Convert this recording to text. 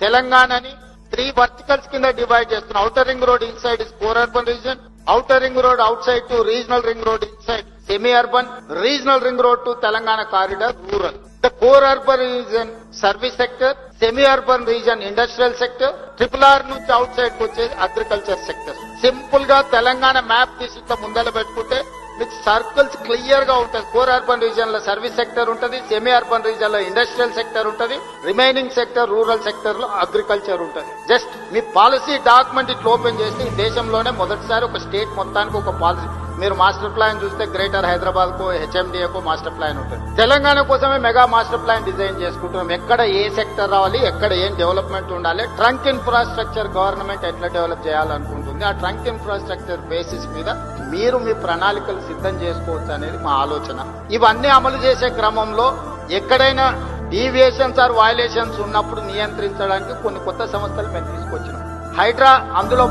తెలంగాణని three verticals కింద divide చేస్తున్నాం. Outer ring road inside is pure urban region outer ring road outside to regional ring road inside semi urban regional ring road to Telangana corridor rural the core urban region service sector semi urban region industrial sector triple R నుంచి outside వచ్చేది agriculture sector సింపుల్గా Telangana map తీసుకుంటే ముందర circles క్లియర్గా ఉంటుంది. Core urban రీజన్లో service sector ఉంటుంది semi urban రీజన్లో ఇండస్ట్రియల్ సెక్టర్ ఉంటుంది రిమైనింగ్ సెక్టర్ రూరల్ సెక్టర్లో అగ్రికల్చర్ ఉంటుంది. జస్ట్ మీ పాలసీ డాక్యుమెంట్ ఇట్లా ఓపెన్ చేస్తే ఈ దేశంలోనే మొదటిసారి ఒక స్టేట్ మొత్తానికి ఒక పాలసీ. మీరు మాస్టర్ ప్లాన్ చూస్తే గ్రేటర్ హైదరాబాద్కు హెచ్ఎండిఏకు మాస్టర్ ప్లాన్ ఉంటుంది. తెలంగాణ కోసమే మెగా మాస్టర్ ప్లాన్ డిజైన్ చేసుకుంటున్నాం. ఎక్కడ ఏ సెక్టర్ రావాలి ఎక్కడ ఏం డెవలప్మెంట్ ఉండాలి ట్రంక్ ఇన్ఫ్రాస్ట్రక్చర్ గవర్నమెంట్ ఎట్లా డెవలప్ చేయాలనుకుంటుంది ఆ ట్రంక్ ఇన్ఫ్రాస్ట్రక్చర్ బేసిస్ మీద మీరు మీ ప్రణాళికలు సిద్ధం చేసుకోవచ్చు అనేది మా ఆలోచన. ఇవన్నీ అమలు చేసే క్రమంలో ఎక్కడైనా డీవియేషన్స్ ఆర్ వయలేషన్స్ ఉన్నప్పుడు నియంత్రించడానికి కొన్ని కొత్త సంస్థలు మేము తీసుకొచ్చినాం. హైడ్రా అందులో